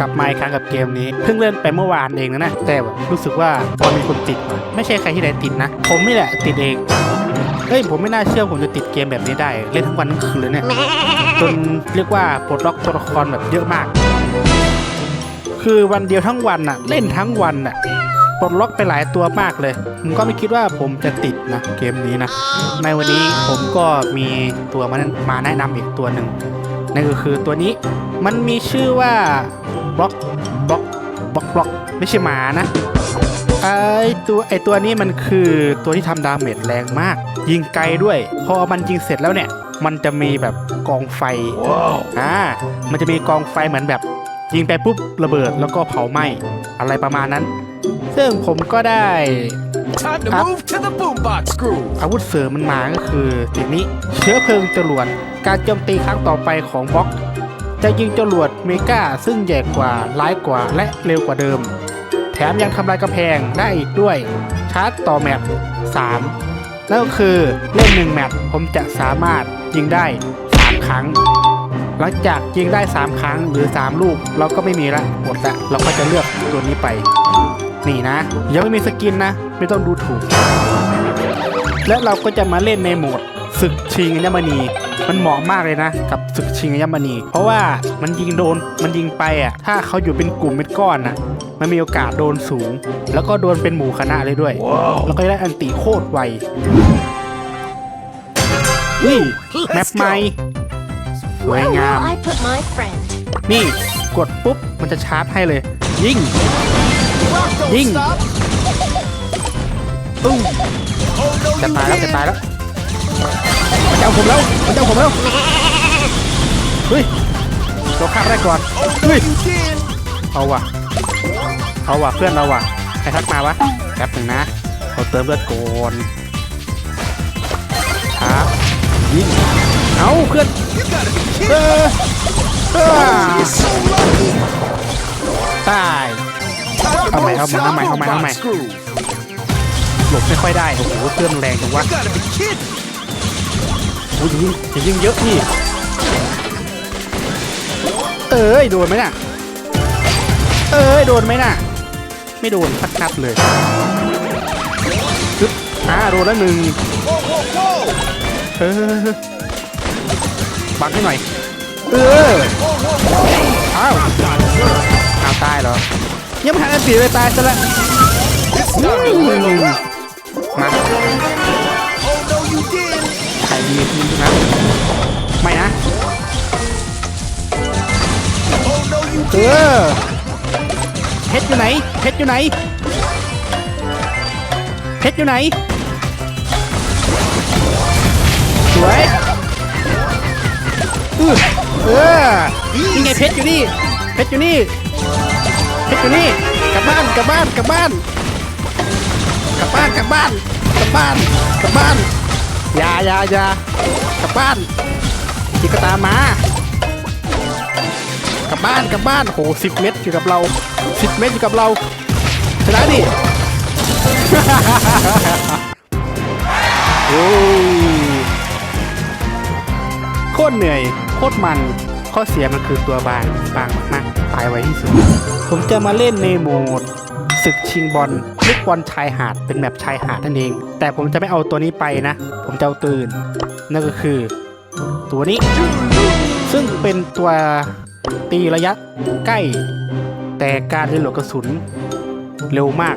กลับมาอีกครั้งกับเกมนี้ เพิ่งเล่นไปเมื่อวานเองนะนะแต่แบบรู้สึกว่าพอมีคนติดว่ะไม่ใช่ใครที่ไหนติดนะ ผมนี่แหละติดเองเฮ้ยผมไม่น่าเชื่อผมจะติดเกมแบบนี้ได้ เล่นทั้งวันทั้งคืนเลยเนี่ยจนเรียกว่าปลดล็อกตัวละครแบบเยอะมาก คือวันเดียวทั้งวันน่ะเล่นทั้งวันน่ะปลดล็อกไปหลายตัวมากเลยผมก็ไม่คิดว่าผมจะติดนะเกมนี้นะ ในวันนี้ผมก็มีตัวมามาแนะนำอีกตัวหนึ่ง นั่นก็คือตัวนี้มันมีชื่อว่าบล็อกบล็อกบล็อกบล็อกไม่ใช่หมานะไอตัวไอตัวนี้มันคือตัวที่ทำดาเมจแรงมาก ยิงไกลด้วย พอมันยิงเสร็จแล้วเนี่ย มันจะมีแบบกองไฟอ่ามันจะมีกองไฟเหมือนแบบ ยิงไปปุ๊บระเบิดแล้วก็เผาไหม้อะไรประมาณนั้น ซึ่งผมก็ได้ Time to Up. move to the boombox groove. อาวุธเสริมมันมาก็คือสิ่งนี้เชื้อเพลิงจรวด การโจมตีครั้งต่อไปของบล็อก จะยิงจรวดเมกาซึ่งใหญ่กว่าร้ายกว่าและเร็วกว่าเดิม แถมยังทำลายกำแพงได้อีกด้วย ชาร์จต่อแมป3นั่นก็คือเล่น1แมปผมจะสามารถยิงได้ 3 ครั้ง หลังจากยิงได้ 3 ครั้งหรือ 3 ลูก เราก็ไม่มีละหมดละเราก็จะเลือกตัวนี้ไป นี่นะ ยังไม่มีสกินนะ ไม่ต้องดูถูก และเราก็จะมาเล่นในโหมดศึกชิงอัญมณี มันเหมาะมากเลยนะ กับศึกชิงอัญมณี เพราะว่ามันยิงโดนมันยิงไปอะ ถ้าเขาอยู่เป็นกลุ่มเป็นก้อนน่ะมันมีโอกาสโดนสูง แล้วก็โดนเป็นหมู่คณะเลยด้วยแล้วก็ได้อันติโคตรไวนี่แมปใหม่สวย Where งาม will I put my friend? นี่กดปุ๊บ มันจะชาร์จให้เลย ยิง Rock don't Ding. stop. ตุ้ง Oh no, จะ you ตายแล้วจะ didn't. ตายแล้ว มันจะเอาผมแล้วมันจะเอาผมแล้วเฮ้ยเราฆ่าไม่ได้ก่อนเฮ้ยเอาว่ะเอาว่ะเพื่อนเราว่ะใครทักมาวะแป๊บหนึ่งนะเราเติมเลือดก่อนช้ายิงเอาเพื่อน You gotta be เอ kidding. อเออ You're so lucky. ตาย Time to Oh, my, move oh, to my, the oh, my, oh, my, oh, my. boombox groove. หลบไม่ค่อยได้โอ้โหเพื่อนแรงจังวะ โอ้ยยิงอย่ายิงเยอะพี่เอ้ยโดนไหมน่ะ เอ้ยโดนไหมน่ะ ไม่โดนสักนัดเลยปึ๊บอ่าโดนแล้วหนึ่งเออบังให้หน่อย เอออ้าวอ้าวตายเหรอยังไม่ทันอันตีเลยตายซะละมา ใครดีทีนะไม่นะ Oh no, you เอ did. อเพชรอยู่ไหนเพชรอยู่ไหนเพชรอยู่ไหนสวยอือเออนี่ไงเพชรอยู่นี่เพชรอยู่นี่เพชรอยู่นี่กลับบ้านกลับบ้านกลับบ้านกลับบ้านกลับบ้านกลับบ้านกลับบ้านอ ยายายากลับบ้านพี่ก็ตามมากลับบ้านกลับบ้านโหสิบเมตรอยู่กับเราสิบเมตรอยู่กับเราชนะดิโอ้โคตรเหนื่อยโคตรมันข้อเสียมันคือตัวบางบางมากๆตายไวที่สุด ผมจะมาเล่นในโหมด ศึกชิงบอลลูกบอลชายหาดเป็นแบบชายหาดนั่นเอง แต่ผมจะไม่เอาตัวนี้ไปนะ ผมจะเอาตื่น นั่นก็คือ ตัวนี้ ซึ่งเป็นตัวตีระยะใกล้ แต่การเรียนหลดกระสุน เร็วมาก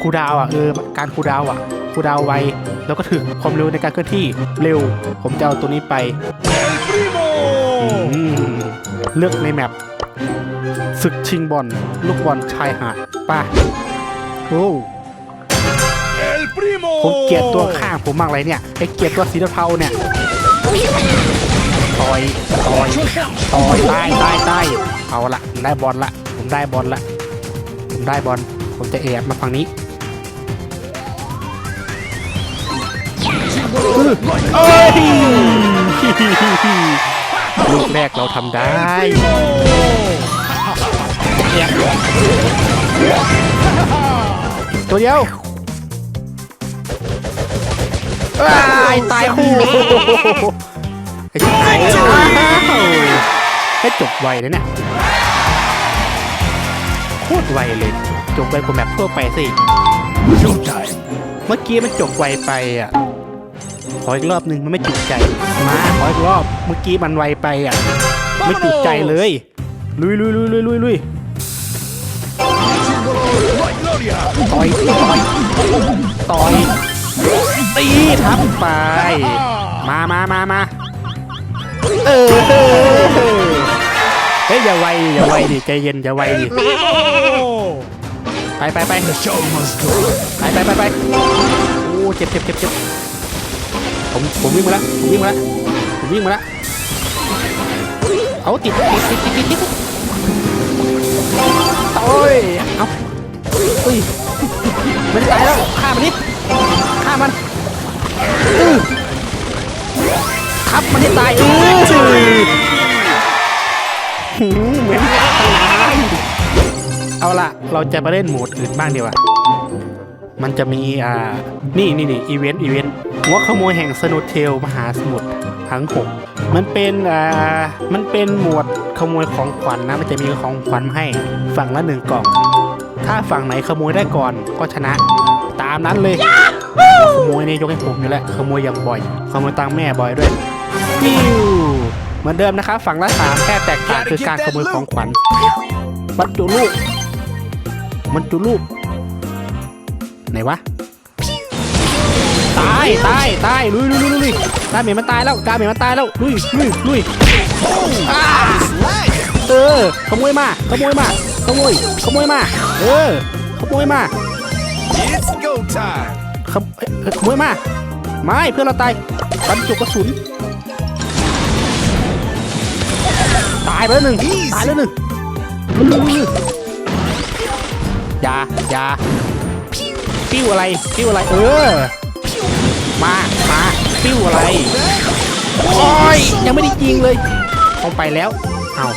คูดาวอะเออการคูดาวอะคูดาวไวแล้วก็ถึงความเร็วในการเคลื่อนที่เร็ว ผมจะเอาตัวนี้ไปเลือกในแมป ศึกชิงบอลลูกบอลชายหาดไป่ะโอ้ El primo. ผมเกลียดตัวข้างผมมากเลยเนี่ยไอเกลียดตัวสีเทาๆเนี่ยต่อยต่อยต่อยตายตายตายเอาละผมได้บอลละ ผมได้บอลละ ผมได้บอลผมจะแอบมาฝั่งนี้อื้อเอ้ยลูกแรกเราทำได้ แอบตัวเดียวอ้ายตายคู่ไอ้ที่ตายอ้าวให้จบไวเลยเนี่ยโคตรไวเลย จบไวกว่าแมปทั่วไปสิ Showtime. เมื่อกี้มันจบไวไปอะขออีกรอบหนึ่งมันไม่จุใจ มาขออีกรอบเมื่อกี้มันไวไปอะ ไม่จุใจเลย ลุยลุยลุยลุยลุย ต่อยต่อยต่อยตีทับไป มามามามาเออเฮ้ยอย่าไวอย่าไวดิใจเย็นอย่าไวดิไปไปไปไปไปไปไปโอ้เจ็บเจ็บเจ็บเจ็บผมผมวิ่งมาแล้วผมวิ่งมาแล้วผมวิ่งมาแล้วเอาติดติดติดติดติดติดโอ้ยเอาอุ้ย มันตายแล้วฆ่ามันนิดฆ่ามันอื้อครับมันให้ตายอื้อหือเหมือนเอาล่ะเราจะมาเล่นโหมดอื่นบ้างดีกว่ามันจะมีอ่า นี่นี่นี่อีเวนต์อีเวนต์หัวขโมยแห่งสนุดเทลมหาสมุทรทั้งหกมันเป็นอ่ามันเป็นหมวดขโมยของขวัญนะมันจะมีของขวัญให้ฝั่งละหนึ่งกล่อง ถ้าฝั่งไหนขโมยได้ก่อนก็ชนะ ตามนั้นเลย ขโมยนี่ยกให้ผมอยู่แล้วขโมยอย่างบ่อย ขโมยตังค์แม่บ่อยด้วยปิ้วเหมือนเดิมนะครับ ฝั่งละสามแค่แตกต่างคือการขโมยของขวัญบรรจุลูกบรรจุลูกไหนวะตายตายตายลุยลุยลุยลุยดาเมจมันตายแล้วดาเมจมันตายแล้วลุยลุยลุยอ่าเออขโมยมาขโมยมา ขโมยขโมยมาเออขโมยมา It's go time. ขโมเอ้ยเอ้ยขโมยมาไม่เพื่อนเราตายบรรจุกระสุนตายไปแล้วหนึ่งตายแล้วหนึ่งลุยลุยลุยอยาอยาปิ้วอะไรปิ้วอะไรเออมามาปิ้วอะไรโอ้ยยังไม่ได้ยิงเลยเอาไปแล้วเอา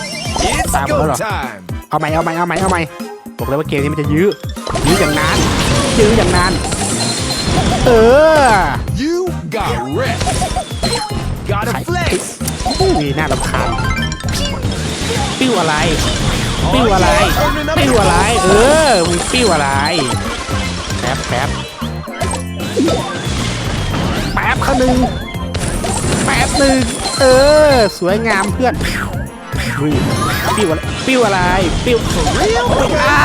It's Tạm go nữa rồi. time. เอาใหม่เอาใหม่เอาใหม่เอาใหม่บอกเลยว่าเกมนี้มันจะยื้อยื้ออย่างนานยื้ออย่างนานเออ You got wrecked. Gotta Phải. flex. อุ้ยน่ารำคาญปิ้วอะไร ปิ้วอะไร ปิ้วอะไร เออมึงปิ้วอะไรแป๊บแป๊บแป๊บเขาหนึ่งแป๊บหนึ่งเออ สวยงามเพื่อนอุ้ย ปิ้วอะไรปิ้วอะไรปิ้วอ่า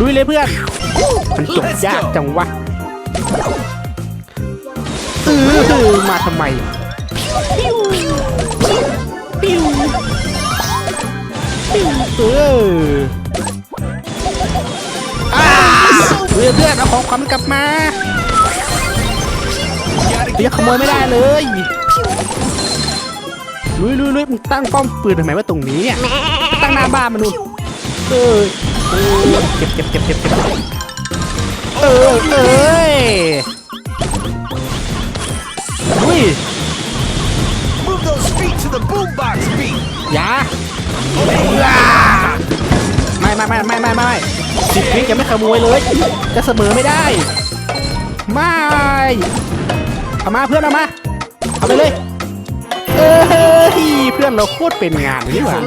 ลุยเลยเพื่อน มันจบยากจังวะเออมาทำไมปิ้วปิ้วปิ้วเออเพื่อนเพื่อนเอาของขวัญกลับมาเดี๋ยวขโมยไม่ได้เลย ลุยลุยลุยมึงตั้งป้อมปืนทำไมว่าตรงนี้เนี่ยตั้งหน้าบ้านมันนู่นเออเก็บเก็บเก็บเก็บเก็บเออเอ้ยอุ้ย move those feet to the boombox beat. อยาไม่ไม่ไม่ไม่ไม่ไม่สิบวิจะไม่ขโมยเลย จะเสมอไม่ได้ ไม่ เอามาเพื่อนเอามา เอาไปเลย เอ้ยเพื่อนเราโคตรเป็นงานนี่หว่า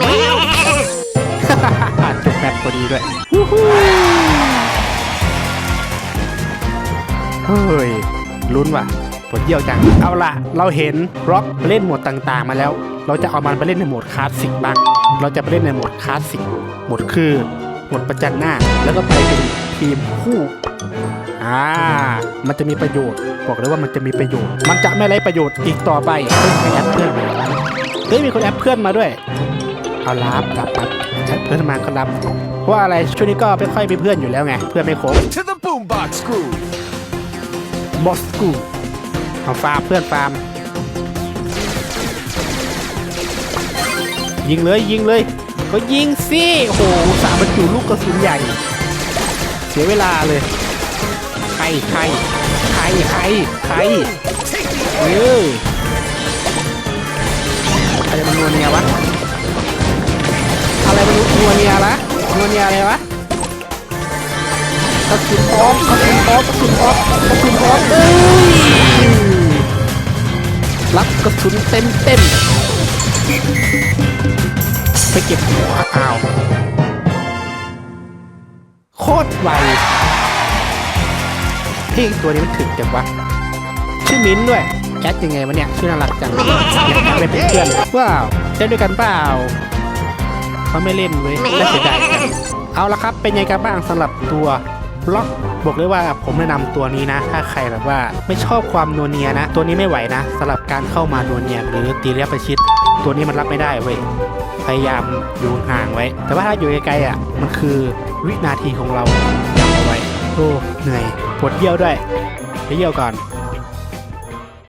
จบแบบพอดีด้วยเฮ้ยลุ้นว่ะผลเยี่ยวจัง เอาล่ะ เราเห็นร็อกเล่นโหมดต่างๆ มาแล้ว เราจะเอามันไปเล่นในโหมดคลาสสิกบ้าง เราจะไปเล่นในโหมดคลาสสิก โหมดคือ โหมดประจันหน้า แล้วก็ไปเป็นทีมคู่ อ่า มันจะมีประโยชน์ บอกเลยว่ามันจะมีประโยชน์ มันจะไม่ไร้ประโยชน์อีกต่อไปเฮ้ยใครแอดเพื่อนมาเฮ้ยมีคนแอดเพื่อนมาด้วย เอารับรับรับแอดเพื่อนมาก็รับเพราะว่าอะไรช่วงนี้ก็ไม่ค่อยมีเพื่อนอยู่แล้วไง เพื่อนไม่ครบ To the boombox crew. บอสกูเอาฟาร์มเพื่อนฟาร์มยิงเลยยิงเลย ก็ยิงสิโอ้โหสามบรรจุลูกกระสุนใหญ่ เสียเวลาเลย ใครใครใครใครใคร Take the เอออะไรมันนัวเนียวะ อะไรมันนัวเนียละนัวเนียอะไรวะกระสุนพร้อมกระสุนพร้อมกระสุนพร้อมกระสุนพร้อมเอ้ยรับกระสุนเต็มเต็มไปเก็บหัวอ้าวโคตรไว พี่ตัวนี้มันถึงจังวะชื่อมิ้นท์ด้วยแอดยังไงวะเนี่ยชื่อน่ารักจังอยากไปเป็นเพื่อนว้าวเล่นด้วยกันเปล่าเขาไม่เล่นเว้ยน่าเสียดายจังเอาละครับเป็นไงกันบ้างสำหรับตัวบล็อกบอกเลยว่าผมแนะนำตัวนี้นะ ถ้าใครแบบว่าไม่ชอบความนัวเนียนะ ตัวนี้ไม่ไหวนะสำหรับการเข้ามานัวเนียหรือตีเลียบประชิด ตัวนี้มันรับไม่ได้เว้ยพยายามอยู่ห่างไว้ แต่ว่าถ้าอยู่ไกลๆอะมันคือวินาทีของเราจำเอาไว้โอ้เหนื่อยปวดเยี่ยวด้วยไปเยี่ยวก่อน